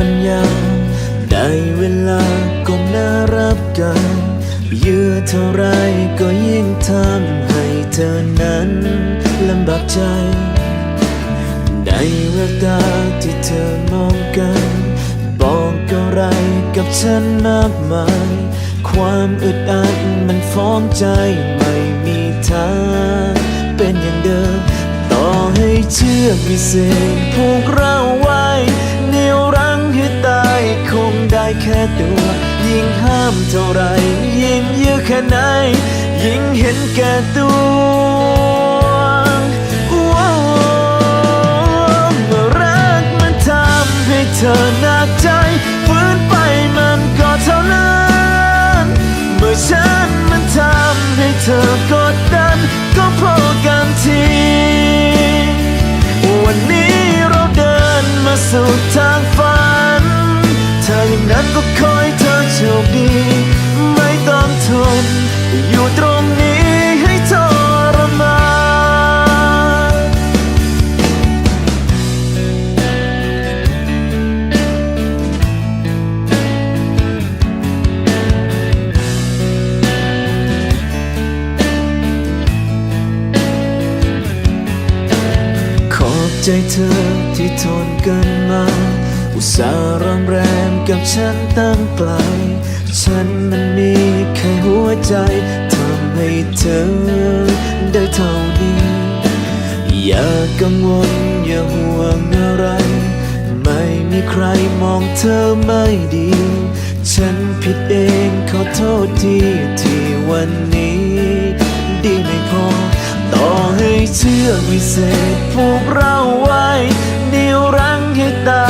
านจนหมดปัญญาได้เวลาก้มหน้ารับกันเยือเท่าไรก็ยิ่งทำให้เธอนั้นลำบากใจ ในแววตาที่เธอมองกัน บอกอะไรกับฉันมากมาย ความอึดอัดมันฟ้องใจไม่มีทางเป็นอย่างเดิม ต่อให้เชื่อกวิเศษผูกเราไว้เหนียว แค่ตัว ยิ่งห้ามเท่าไร ยิ่งยื้อแค่ไหน ยิ่งเห็นแก่ตัว อยู่ตรงนี้ให้ทรมานขอบใจเธอที่ทนกันมา อุตส่าห์รอมแรมกับฉันตั้งไกล ฉันมันมีแค่หัวใจทำให้เธอได้เท่านี้ อย่ากังวลอย่าห่วงอะไร ไม่มีใครมองเธอไม่ดี ฉันผิดเองขอโทษทีที่วันนี้ ดีไม่พอ ต่อให้เชื่อวิเศษผูกเราไว้เดียวรั้งให้ตาย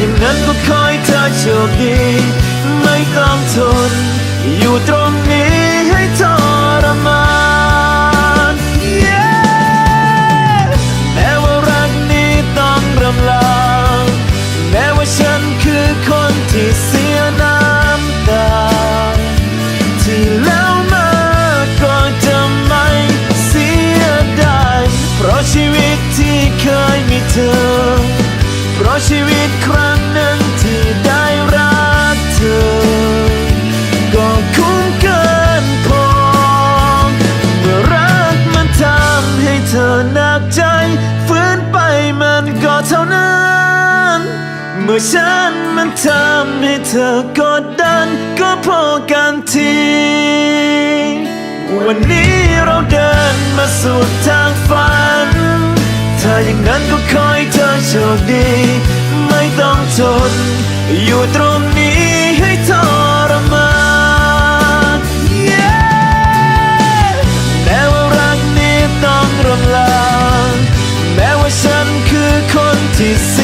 อย่างนั้นก็ขอให้เธอโชคดี ไม่ต้องทน อยู่ตรงนี้ให้ทรมาน Yeah แม้ว่ารักนี้ต้องรำลา แม้ว่าฉันคือคนที่เสียน้ำตา ที่แล้วมาก็จะไม่เสียดายเพราะชีวิตที่เคยมีเธอ เพราะชีวิตคร เมื่อฉันมันทำให้เธอกดดันก็พอกันที วันนี้เราเดินมาสู่ทางฝัน ถ้าอย่างนั้นก็ขอให้เธอโชคดี ไม่ต้องทน อยู่ตรงนี้ให้ทรมาน Yeah แม้ว่ารักนี้ต้องรำลา แม้ว่าฉันคือคนที่ส